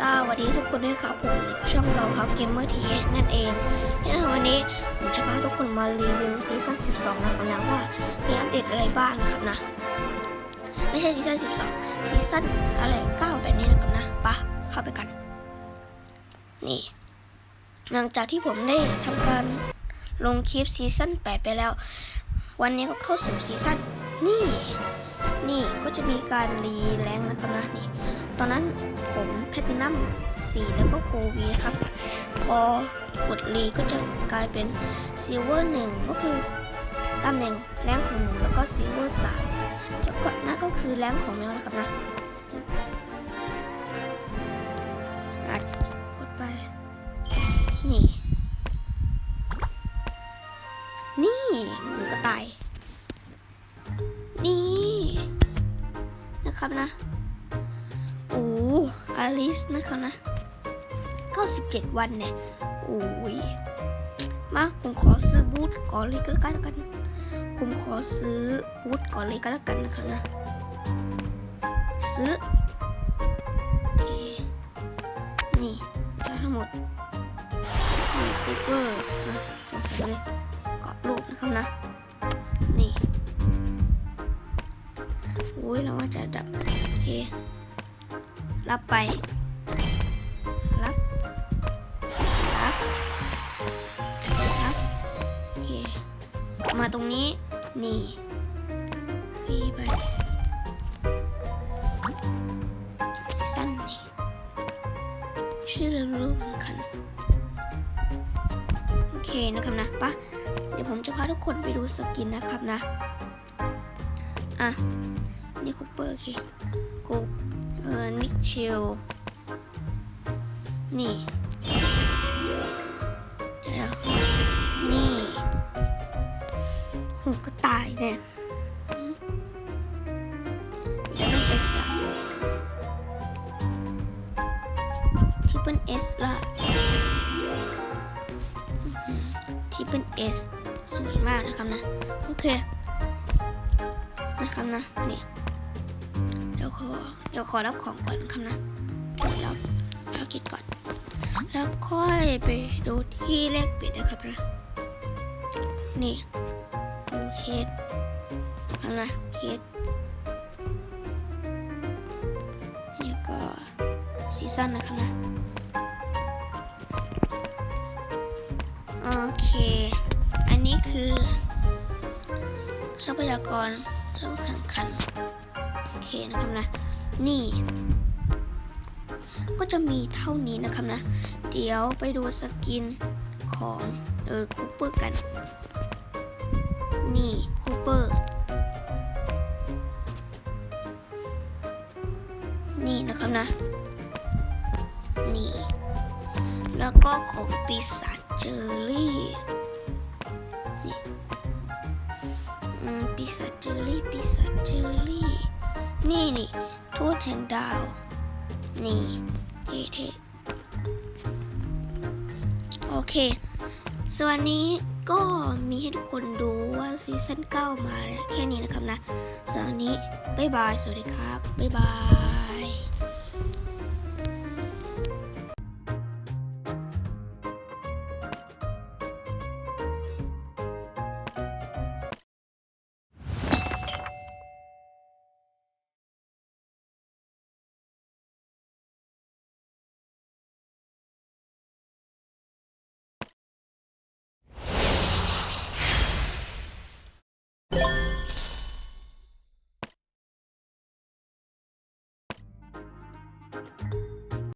สวัสดีทุกคนด้วยครับผมช่องเราครับเกมเมอร์ทีเอชนั่นเองนี่นวันนี้ผมจะพาทุกคนมารีวิวซีซั่น 12 นะครับนะว่ามีอัปเดตอะไรบ้างนะครับนะ ไม่ใช่ซีซั่น 12 ซีซั่นอะไร 9 แบบนี้นะครับนะไปะเข้าไปกัน นี่ หลังจากที่ผมได้ทำการลงคลิปซีซั่น 8 ไปแล้ว วันนี้ก็เข้าสู่ซีซั่นนี่ นี่ก็จะมีการรีแรงนะครับนะนี่ ตอนนั้นผมแพตตินัม4แล้วก็โกวีนะครับ พอกดรีก็จะกลายเป็นซิลเวอร์หนึ่งก็คือตำแหน่งแรงของหนูแล้วก็ซิลเวอร์สามแล้วก็นั่นก็คือแรงของแมวนะครับนะ นะครับนะ โอ้อลิสนะครับนะ 97 วันเนี่ย โอ้ย มา ผมขอซื้อบูธก่อนเลยก็แล้วกันกันผมขอซื้อบูธก่อนเลยก็แล้วกันนะครับนะ ซื้ออนี่ทั้งหมดนี่คูเปอร์นะสงสัยเลยกรอบรูปนะครับนะ นี่โอ้ยเราว่าจะดับ รับไป รับ รับ รับ โอเค มาตรงนี้ นี่พี่ไปซีซั่นนี่ชื่อเรื่องรู้คันคันโอเคนะครับนะปะเดี๋ยวผมจะพาทุกคนไปดูสกินนะครับนะ อะ นี่คูเปอร์โอเคกูเออนิกเชลนี่เดี๋ยวนี่หูกระต่ายเนี่ยอืมแล้วต้องเอสละที่เป็นเอสละที่เป็นเอสสวยมากนะครับนะ โอเค นะครับนะเนี่ย เดี๋ยวขอเดี๋ยวขอรับของก่อนนะครับนะรับภารกิจก่อน แล้วค่อยไปดูที่เลขเปิดนนะครับนะ นี่ดูเคสนะครับนะเคสนี่ก็ซีซั่นนะครับนะโอเค อันนี้คือ ทรัพยากรแล้วแข่งขัน เคนะครับนะ นี่ ก็จะมีเท่านี้นะครับนะ เดี๋ยวไปดูสกินของเออคูเปอร์กัน นี่คูเปอร์นี่นะครับนะ นี่ แล้วก็ของปีศาจเจอรี่ปีศาจเจอรี่ปีศาจเจอรี่ นี่นี่ทูตแห่งดาว นี่เท่เท่โอเค ส่วนนี้ก็มีให้ทุกคนดูว่าซีซั่น9มาแล้วแค่นี้นะครับนะส่วนนนี้ บ๊ายบาย สวัสดีครับ บ๊ายบาย